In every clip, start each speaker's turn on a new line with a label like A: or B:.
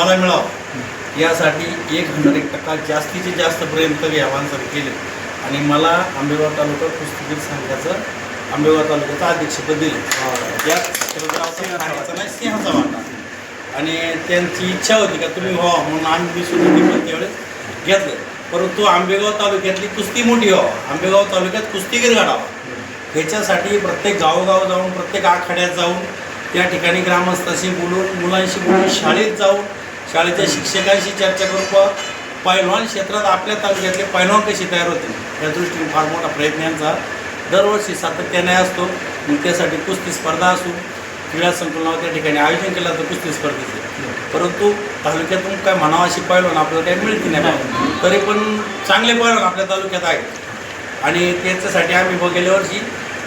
A: मला मिळावं. यासाठी एक हजार एक टक्का जास्तीचे जास्त प्रयत्न या माणसाने केले. आणि मला आंबेगाव तालुका कुस्तीगीर संघाचं आंबेगाव तालुक्याचं अध्यक्षपद दिलं. यात शिरदराव नाही सिंहाचा वाटा. आणि त्यांची इच्छा होती का तुम्ही व्हा म्हणून आम्ही सुद्धा पण त्यावेळेस घेतलं. परंतु आंबेगाव तालुक्यातली कुस्ती मोठी व्हावं. आंबेगाव तालुक्यात कुस्तीगीर घडावा. ह्याच्यासाठी प्रत्येक गावोगाव जाऊन प्रत्येक आखाड्यात जाऊन त्या ठिकाणी ग्रामस्थाशी बोलून मुलांशी बोलून शाळेत जाऊन शाळेच्या शिक्षकांशी चर्चा करून पैलवान क्षेत्रात आपल्या तालुक्यातले पैलवान कसे तयार होतील? या दृष्टीने फार मोठा प्रयत्न यांचा दरवर्षी सातत्याने असतो. मग त्यासाठी कुस्ती स्पर्धा असू क्रीडा संकुलनावर त्या ठिकाणी आयोजन केलं जातं कुस्ती स्पर्धेचे. परंतु तालुक्यातून काय म्हणावं अशी पैलवान आपल्याला काही मिळते नाही. तरी पण चांगले पैलवान आपल्या तालुक्यात आहेत. आणि त्याच्यासाठी आम्ही गेल्या वर्षी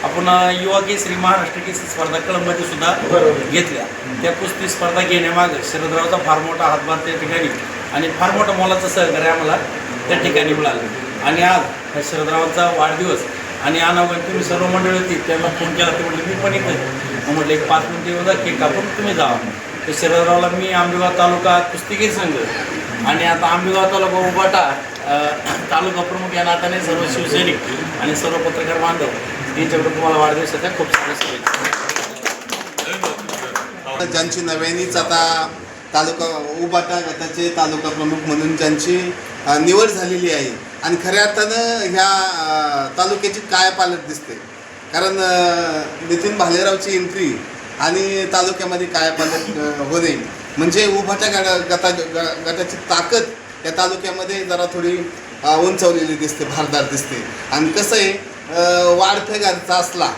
A: आपण युवा केसरी महाराष्ट्र केसरी स्पर्धा कळंबमध्ये सुद्धा घेतल्या. त्या कुस्ती स्पर्धा घेण्यामागं शरदरावचा फार मोठा हातभार त्या ठिकाणी आणि फार मोठा मोलाचं सहकार्य आम्हाला त्या ठिकाणी मिळालं. आणि आज ह्या शरदरावांचा वाढदिवस आणि अनावगण तुम्ही सर्व मंडळी होती त्यांना फोन केला ते म्हटले मी पण इथे म्हटलं एक पाच मिनिटं द्या केक कापून तुम्ही जावा तर शरदरावला मी आंबेगाव तालुका कुस्तीगीर संघ आणि आता आंबेगाव तालुका उबाटा तालुका प्रमुख या नात्याने सर्व शिवसैनिक आणि सर्व पत्रकार बांधव यांच्याकडून तुम्हाला वाढदिवसाच्या खूप साऱ्या शुभेच्छा.
B: ज्यांची नव्यानेच आता तालुका उबाटा गटाचे तालुका प्रमुख म्हणून ज्यांची निवड झालेली आहे. आणि खऱ्या अर्थानं ह्या तालुक्याची काय पालक दिसते? कारण नितीन भालेरावची एंट्री आणि तालुक्यामध्ये काय पालक होणे म्हणजे उभाटा गटा ग- गटाची ताकद या तालुक्यामध्ये जरा थोडी उंचावलेली दिसते भारदार दिसते. आणि कसं आहे अ, वाढफेगारचा असला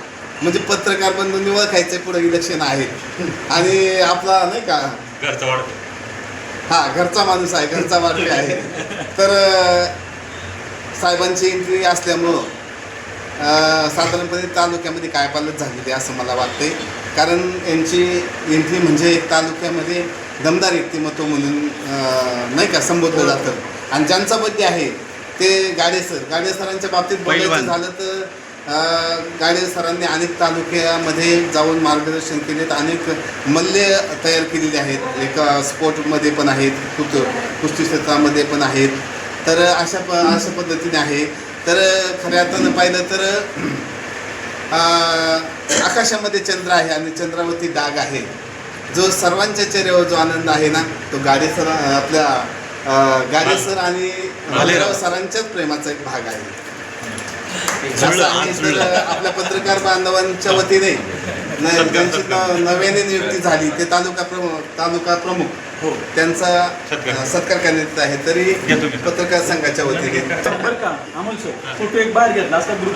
B: म्हणजे पत्रकार बंधूंनी ओळखायचे पुढे इलेक्शन आहे. आणि आपला नाही का?
C: घरचं वाढतो.
B: हा घरचा माणूस आहे घरचा वाटले आहे. तर साहेबांची एंट्री असल्यामुळं साधारणपणे तालुक्यामध्ये काय पालट झालेली आहे असं मला वाटतंय. कारण यांची एंट्री म्हणजे तालुक्यामध्ये दमदार व्यक्तिमत्व म्हणून नाही का संबोधलं जातं. आणि ज्यांचा बड्डे आहे ते गाडे सर गाडे सरांच्या बाबतीत बोलायचं. झालं तर गाडे सरांनी अनेक तालुक्यामध्ये जाऊन मार्गदर्शन केलेत अनेक मल्ले तयार केलेले आहेत. एका स्पोर्टमध्ये पण आहेत कुत कुस्ती क्षेत्रामध्ये पण आहेत. तर अशा प अशा पद्धतीने आहे. तर खऱ्या अर्थानं पाहिलं तर आकाशामध्ये चंद्र आहे आणि चंद्रावरती डाग आहे. जो सर्वांच्या चेहऱ्यावर जो आनंद आहे ना तो गाडे सर आपल्या गाडे सर आणि भालेराव सरांच्याच प्रेमाचा एक भाग आहे. आपल्या पत्रकार बांधवांच्या वतीने त्यांची नव्याने नियुक्ती झाली. ते तालुका प्रमुख तालुका प्रमुख.
A: हो.
B: त्यांचा
C: सत्कार.
B: करण्यात आहे. तरी. पत्रकार संघाच्या वतीने.
D: फोटो एक बाहेर घेतला असता? Group